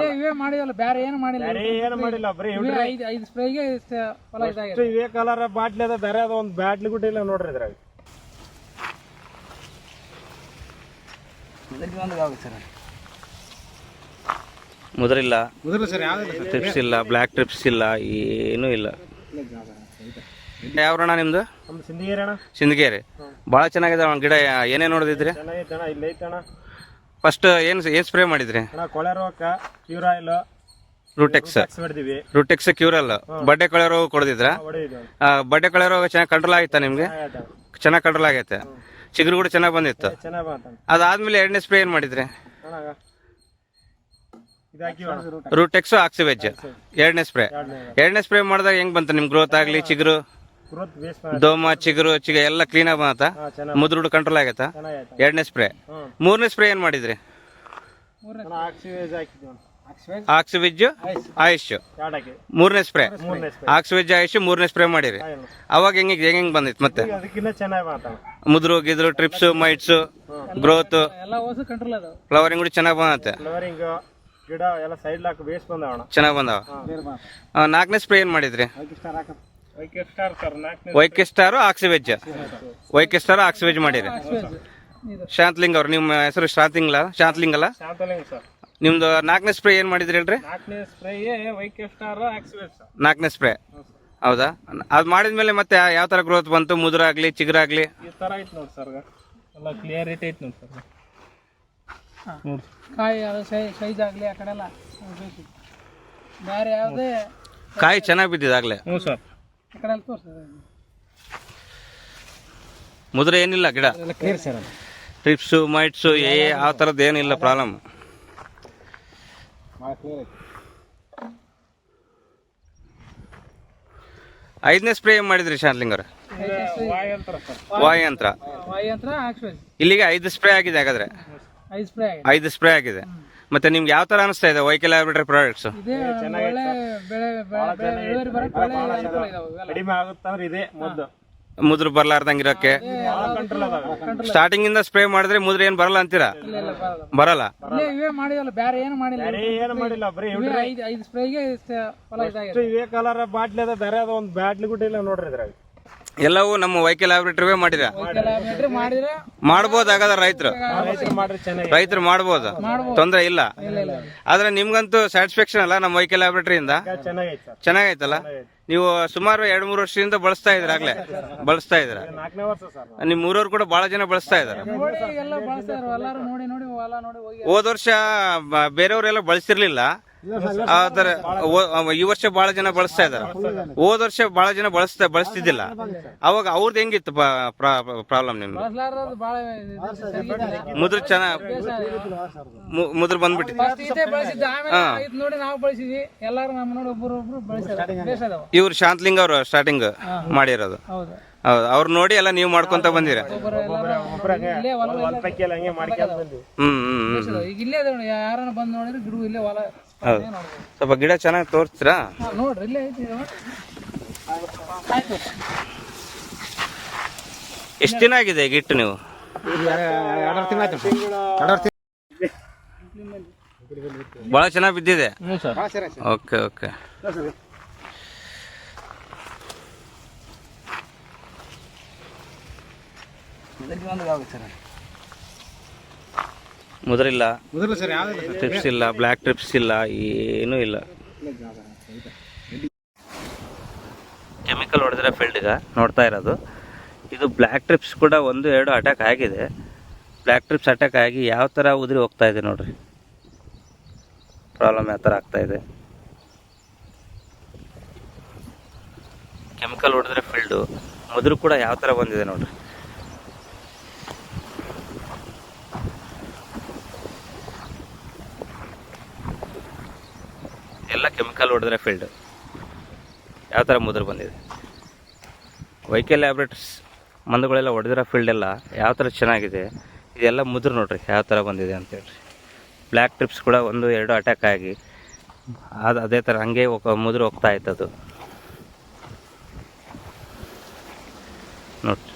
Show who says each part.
Speaker 1: ಇಲ್ಲೇ ಇವೇ ಮಾಡಿದಲ್ಲ ಬೇರೆ ಏನು ಮಾಡಿಲ್ಲ
Speaker 2: ಬೇರೆ ಏನು ಮಾಡಿಲ್ಲ ಬರೀ
Speaker 1: ಇವೇ ಐದು ಐದು ಸ್ಪ್ರೇಗೆ ಇಷ್ಟ ಫಲ ಇದಾಗಿದೆ.
Speaker 2: ಇವೇ ಕಲರ್ ಬಾಟ್ಲಿ ಅದ ಬೇರೆ ಅದ ಒಂದು ಬ್ಯಾಟ್ಲಿ ಗುಡ್ಡ ಇಲ್ಲ ನೋಡ್ರಿ ಇದ್ರಾಗ.
Speaker 3: ಮುದ್ರಿಲ್ಲ.
Speaker 2: ಮುದ್ರ ಸರ್ ಯಾವ್ದು
Speaker 3: ಟ್ರಿಪ್ಸ್ ಇಲ್ಲ ಬ್ಲ್ಯಾಕ್ ಟ್ರಿಪ್ಸ್ ಇಲ್ಲ ಏನು ಇಲ್ಲ. ಯಾವ್ರಣ ನಿಮ್ದು?
Speaker 2: ನಮ್ಮ ಸಿಂಧಿಗೇರಿ ಅಣ್ಣ
Speaker 3: ಸಿಂದಗೇರಿ ಭಾಳ ಚೆನ್ನಾಗಿದೆ ಅಣ್ಣ ಗಿಡ ಏನೇನು ನೋಡಿದ್ರಿ ಫಸ್ಟ್ ಏನು ಏನು ಸ್ಪ್ರೇ ಮಾಡಿದ್ರಿ?
Speaker 2: ಅಣ್ಣ ಕೊಳೆ ರೋಗಕ್ಕ ಕ್ಯೂರ್ ಆಯಿಲ್
Speaker 3: ರೂಟೆಕ್ಸ್
Speaker 2: ಹೊಡೆದಿವಿ
Speaker 3: ರೂಟೆಕ್ಸ್ ಕ್ಯೂರಲ್ ಬಡ್ಡೆ ಕೊಳೆ ರೋಗ ಕೊಡ್ದಿದ್ರ
Speaker 2: ಹೊಡೆದಿದ್ವಿ
Speaker 3: ಬಡ್ಡೆ ಕೊಳೆ ರೋಗ ಚೆನ್ನಾಗಿ ಕಂಟ್ರೋಲ್ ಆಗಿತ್ತಾ ನಿಮಗೆ? ಚೆನ್ನಾಗಿ ಕಂಟ್ರೋಲ್ ಆಗೈತೆ. ಚಿಗುರು ಕೂಡ ಚೆನ್ನಾಗಿ ಬಂದಿತ್ತು.
Speaker 2: ಚೆನ್ನಾಗಿ ಬಂತ
Speaker 3: ಅದಾದ್ಮೇಲೆ ಎರಡನೇ ಸ್ಪ್ರೇ ಏನು ಮಾಡಿದ್ರಿ?
Speaker 2: ಅಣ್ಣ ಆಕ್ಸಿ ವೆಜ್
Speaker 3: ರೂಟೆಕ್ಸ್ ಆಕ್ಸಿವೆಜ್ ಎರಡನೇ ಸ್ಪ್ರೇ ಎರಡನೇ. ಸ್ಪ್ರೇ ಮಾಡಿದಾಗ ಹೆಂಗ್ ಬಂತು ನಿಮ್ ಗ್ರೋತ್ ಆಗ್ಲಿ ಚಿಗುರು? ದೋಮ ಚಿಗುರು ಚಿಗ ಎಲ್ಲ ಕ್ಲೀನ್ ಆಗಿ ಬಂತ
Speaker 2: ಹಾಂ ಚೆನ್ನಾಗಿ
Speaker 3: ಮುದ್ರುಡು ಕಂಟ್ರೋಲ್
Speaker 2: ಆಗತ್ತ
Speaker 3: ಎರಡನೇ ಸ್ಪ್ರೇ ಮೂರನೇ ಸ್ಪ್ರೇ ಏನ್ ಮಾಡಿದ್ರಿ?
Speaker 2: ಆಕ್ಸ್ ಆಕ್ಸಿವೇಜ್ ಹಾಕಿದ್ವಿ. ಅಣ್ಣ
Speaker 3: ಆಕ್ಸಿವಿಜ್ ಆಯುಷ್ ಮೂರನೇ ಸ್ಪ್ರೇ ಆಕ್ಸಿವಿಜ್ ಆಯುಷ್ ಮೂರನೇ ಸ್ಪ್ರೇ ಮಾಡಿರಿ. ಅವಾಗ ಹೆಂಗ್ ಹೆಂಗ್ ಹೆಂಗ್ ಬಂದಿತ್ತು ಮತ್ತೆ?
Speaker 2: ಅದಕ್ಕಿಂತ ಚೆನ್ನಾಗಿ ಬಂತ
Speaker 3: ಮುದ್ರು ಗಿದ್ರು ಟ್ರಿಪ್ಸ್ ಮೈಟ್ಸ್ ಗ್ರೋತ್
Speaker 1: ಎಲ್ಲ ಓಸು ಕಂಟ್ರೋಲ್ ಅದಾವ.
Speaker 3: ಫ್ಲವರಿಂಗ್ ಕೂಡ ಚೆನ್ನಾಗಿ ಬಂದತ್ತೆ. ಚೆನ್ನಾಗಿ ಬಂದಾವ. ನಾಲ್ಕನೇ ಸ್ಪ್ರೇ ಏನ್ ಮಾಡಿದ್ರಿ?
Speaker 2: ಓಕೆ ಸ್ಟಾರ್ ಆಕ್ಸಿ ವೆಜ್
Speaker 3: ವೈಕೆ ಸ್ಟಾರು ಆಕ್ಸಿವೆಜ್. ವೈಕೆ ಸ್ಟಾರ್ ಆಕ್ಸಿವೆಜ್ ಮಾಡಿರಿ. ಶಾಂತಲಿಂಗ್ ಅವ್ರು ನಿಮ್ಮ ಹೆಸರು ಶಾಂತಲಿಂಗ್ ಶಾಂತ್ಲಿಂಗ್ ಅಲ್ಲ
Speaker 2: ಶಾಂತಲಿಂಗ್ ಸರ್
Speaker 3: ನಿಮ್ದು ನಾಲ್ಕನೇ ಸ್ಪ್ರೇ ಏನ್ ಮಾಡಿದ್ರಿ ಹೇಳ್ರಿ?
Speaker 2: ನಾಲ್ಕನೇ ಸ್ಪ್ರೇ ವೈಕೆ ಸ್ಟಾರ್ ಆಕ್ಸಿವೇಜ್ ಸರ್
Speaker 3: ಸ್ಪ್ರೇ ಹೌದಾ? ಅದು ಮಾಡಿದ್ಮೇಲೆ ಮತ್ತೆ ಯಾವ ತರ ಗ್ರೋತ್ ಬಂತು? ಮುದುರಾಗ್ಲಿ ಚಿಗುರಾಗ್ಲಿ?
Speaker 2: ಈ ತರ ಐತೆ ನೋಡಿ ಸರ್ ಎಲ್ಲ ಕ್ಲಿಯರಿಟಿ ಐತೆ ನೋಡಿ ಸರ್ ನೋಡಿ
Speaker 1: ಕಾಯಿ ಅದು ಸೈ ಸೈಜ್ ಆಗಲಿ ಆ ಕಡೆ ಎಲ್ಲ ಬೇಕು ಬೇರೆ ಯಾವುದೇ
Speaker 3: ಕಾಯಿ ಚೆನ್ನಾಗಿ ಬಿದ್ದಿದಾಗ್ಲೇ
Speaker 2: ಹ್ಞೂ ಸರ್
Speaker 1: ಕಡೆ ತೋರಿಸ್ತದೆ
Speaker 3: ಮುದ್ರೆ ಏನಿಲ್ಲ ಗಿಡ?
Speaker 2: ಎಲ್ಲ ಕ್ಲಿಯರ್ ಸರ್
Speaker 3: ಟ್ರಿಪ್ಸು ಮೈಟ್ಸು ಏ ಆ ಥರದ್ದು ಏನಿಲ್ಲ ಪ್ರಾಬ್ಲಮ್.
Speaker 2: ಭಾಳ ಕ್ಲಿಯರ್ ಐತೆ.
Speaker 3: ಐದನೇ ಸ್ಪ್ರೇ ಏನು ಮಾಡಿದ್ರಿ ಶಾಂತಲಿಂಗ್ ಅವ್ರ?
Speaker 2: ವಾಯ್ ಅಂತಾರ ಸರ್
Speaker 3: ವಾಯಂತ್ರ
Speaker 1: ವಾಯಂತ್ರ
Speaker 3: ಇಲ್ಲಿಗೆ ಐದು ಸ್ಪ್ರೇ ಆಗಿದೆ ಹಾಗಾದ್ರೆ.
Speaker 1: ಐದು ಸ್ಪ್ರೇ ಆಗಿದೆ.
Speaker 3: ಐದು ಸ್ಪ್ರೇ ಆಗಿದೆ. ಮತ್ತೆ ನಿಮ್ಗೆ ಯಾವ ತರ ಅನಿಸ್ತಾ ಇದೆ ವೈಕಲ್ ಲ್ಯಾಬ್ರೇಟರಿ ಪ್ರಾಡಕ್ಟ್ಸ್
Speaker 1: ಇದೇ ಒಳ್ಳೆ ಬೆಳೆ ಬೆಳೆ ಬೆಳೆ ಇಳುವರಿ ಬರಕ್ಕೆ ಒಳ್ಳೆ ಅನುಕೂಲ ಇದಾವೆ ಇವೆಲ್ಲ.
Speaker 2: ಕಡಿಮೆ ಆಗುತ್ತಂದ್ರೆ ಇದೆ ಮೊದ್ದು.
Speaker 3: ಮುದ್ರ ಬರ್ಲಾರ್ದಂಗೆ ಇರೋಕೆ
Speaker 2: ಭಾಳ ಕಂಟ್ರೋಲ್ ಅದಾವ.
Speaker 3: ಸ್ಟಾರ್ಟಿಂಗ್ ಇಂದ ಸ್ಪ್ರೇ ಮಾಡಿದ್ರೆ ಮುದ್ರ ಏನ್ ಬರಲ್ಲ ಅಂತೀರಾ?
Speaker 1: ಇಲ್ಲ ಇಲ್ಲ ಬರಲ್ಲ.
Speaker 3: ಬರಲ್ಲ?
Speaker 1: ಇಲ್ಲೇ ಇವೇ ಮಾಡಿವಲ್ಲ ಬೇರೆ ಏನು ಮಾಡಿಲ್ಲ.
Speaker 2: ಬೇರೆ ಏನು ಮಾಡಿಲ್ಲ ಬರೀ
Speaker 1: ಇವೇ ಐದು ಐದು ಸ್ಪ್ರೇಗೆ ಇಷ್ಟ ಫಲ ಇದಾಗಿದೆ.
Speaker 2: ಇವೇ ಕಲರ್ ಬಾಟ್ಲಿ ಅದ ಬೇರೆ ಅದ ಒಂದು ಬ್ಯಾಟ್ಲಿ ಗುಡ್ಡ ಇಲ್ಲ ನೋಡ್ರಿ ಇದ್ರಾಗ.
Speaker 3: ಎಲ್ಲವೂ ನಮ್ಮ ವೈಕಲ್ ಲ್ಯಾಬ್ರೇಟರಿವೇ
Speaker 1: ಮಾಡಿದ.
Speaker 3: ಮಾಡ್ಬೋದು ಹಾಗಾದ್ರೆ ರೈತರು.
Speaker 2: ರೈತರು
Speaker 3: ಮಾಡ್ಬೋದು. ತೊಂದರೆ ಇಲ್ಲ. ಆದ್ರೆ ನಿಮ್ಗಂತೂ ಸ್ಯಾಟಿಸ್ಫ್ಯಾಕ್ಷನ್ ಅಲ್ಲ ನಮ್ಮ ವೈಕಲ್ ಲ್ಯಾಬ್ರೇಟರಿಯಿಂದ?
Speaker 2: ಇಂದ ಸರ್.
Speaker 3: ಚೆನ್ನಾಗೈತಲ್ಲ? ನೀವು ಸುಮಾರು ಎರಡು ಮೂರು ವರ್ಷದಿಂದ ಬಳಸ್ತಾ ಇದ್ರ ಆಗ್ಲೇ? ಬಳಸ್ತಾ ಇದ್ರ
Speaker 2: ನಾಲ್ಕನೇ ವರ್ಷ ಸರ್
Speaker 3: ನಿಮ್ ಊರವ್ರು ಕೂಡ ಬಹಳ ಜನ ಬಳಸ್ತಾ ಇದಾರೆ
Speaker 1: ನೋಡಿ ಎಲ್ಲ ಬಳಸ್ತಾರೆ ಎಲ್ಲರೂ ನೋಡಿ ನೋಡಿ ಎಲ್ಲ ನೋಡಿ ಹೋಗಿ.
Speaker 3: ಹೋದ ವರ್ಷ ಬೇರೆಯವರೆಲ್ಲ ಬಳಸಿರ್ಲಿಲ್ಲ. ಆತರ ಓ- ಈ ವರ್ಷ ಬಹಳ ಜನ ಬಳಸ್ತಾ ಇದಾರೆ. ಹೋದ ವರ್ಷ ಬಹಳ ಜನ ಬಳಸ್ತಾ ಬಳಸ್ತಿದ್ದಿಲ್ಲ. ಅವಾಗ ಅವ್ರದ್ದು ಹೆಂಗಿತ್ತು ಪ್ರಾಬ್ಲಮ್
Speaker 1: ಭಾಳ
Speaker 3: ಮುದ್ರ ಚೆನ್ನಾಗಿ ಮುದ್ರ ಬಂದ್ಬಿಟ್ಟು
Speaker 1: ಫಸ್ಟ್ ಇದೇ ಬಳಸಿದ್ದೆ ಆಮೇಲೆ ನೋಡಿ ನಾವು ಬಳಸಿದ್ವಿ. ಎಲ್ಲಾರು ನಮ್ಮ ನೋಡಿ ಒಬ್ಬರು ಒಬ್ರು ಬಳಸ್ಯಾರ. ಬೇಸ್
Speaker 3: ಇವ್ರು ಶಾಂತಲಿಂಗ್ ಅವರು ಸ್ಟಾರ್ಟಿಂಗ್ ಮಾಡಿರೋದು.
Speaker 1: ಹೌದು.
Speaker 3: ಅವ್ರ ನೋಡಿ ಎಲ್ಲ ನೀವು ಮಾಡ್ಕೊಂತ ಬಂದಿರ. ಹ್ಮ್ ಹ್ಮ್ ಹ್ಮ್ ಹೌದು. ಸ್ವಲ್ಪ ಗಿಡ ಚೆನ್ನಾಗಿ ತೋರಿಸ್ತೀರಾ?
Speaker 1: ನೋಡ್ರಿ ಇಲ್ಲೇ ಐತಿ
Speaker 3: ಎಷ್ಟು ದಿನ ಆಗಿದೆ ಗಿಟ್ಟು ಇಟ್ಟು ನೀವು ಬಹಳ ಚೆನ್ನಾಗಿ ಬಿದ್ದಿದೆ?
Speaker 2: Okay sir.
Speaker 3: Okay okay. ಮುದ್ರಿಲ್ಲ
Speaker 2: ಮುದ್ರ ಸರ್ ಯಾವ್ದು
Speaker 3: ಟ್ರಿಪ್ಸ್ ಇಲ್ಲ ಬ್ಲ್ಯಾಕ್ ಟ್ರಿಪ್ಸ್ ಇಲ್ಲ ಏನೂ ಇಲ್ಲ. ಕೆಮಿಕಲ್ ಹೊಡೆದಿರೋ ಫೀಲ್ಡ್ಗೆ ನೋಡ್ತಾ ಇರೋದು. ಇದು ಬ್ಲ್ಯಾಕ್ ಟ್ರಿಪ್ಸ್ ಕೂಡ ಒಂದು ಎರಡು ಅಟ್ಯಾಕ್ ಆಗಿದೆ. ಬ್ಲ್ಯಾಕ್ ಟ್ರಿಪ್ಸ್ ಅಟ್ಯಾಕ್ ಆಗಿ ಯಾವ ಥರ ಉದುರಿ ಹೋಗ್ತಾ ಇದೆ ನೋಡ್ರಿ. ಪ್ರಾಬ್ಲಮ್ ಯಾವ ಥರ ಆಗ್ತಾ ಇದೆ. ಕೆಮಿಕಲ್ ಹೊಡೆದ್ರೆ ಫೀಲ್ಡು ಮೊದಲು ಕೂಡ ಯಾವ ಥರ ಬಂದಿದೆ ನೋಡ್ರಿ. ಕೆಮಿಕಲ್ ಹೊಡೆದ್ರೆ ಫೀಲ್ಡ್ ಯಾವ ಥರ ಮುದ್ರ ಬಂದಿದೆ? ವೈಕಲ್ ಲ್ಯಾಬ್ರೇಟ್ಸ್ ಮಂದುಗಳೆಲ್ಲ ಹೊಡೆದಿರೋ ಫೀಲ್ಡೆಲ್ಲ ಯಾವ ಥರ ಚೆನ್ನಾಗಿದೆ? ಇದೆಲ್ಲ ಮುದ್ರ ನೋಡ್ರಿ, ಯಾವ ಥರ ಬಂದಿದೆ ಅಂತೇಳಿ ಬ್ಲ್ಯಾಕ್ ಟ್ರಿಪ್ಸ್ ಕೂಡ ಒಂದು ಎರಡು ಅಟ್ಯಾಕ್ ಆಗಿ, ಅದು ಅದೇ ಥರ ಹಂಗೆ ಮುದ್ರ ಹೋಗ್ತಾ ಇತ್ತು ಅದು ನೋಡಿರಿ.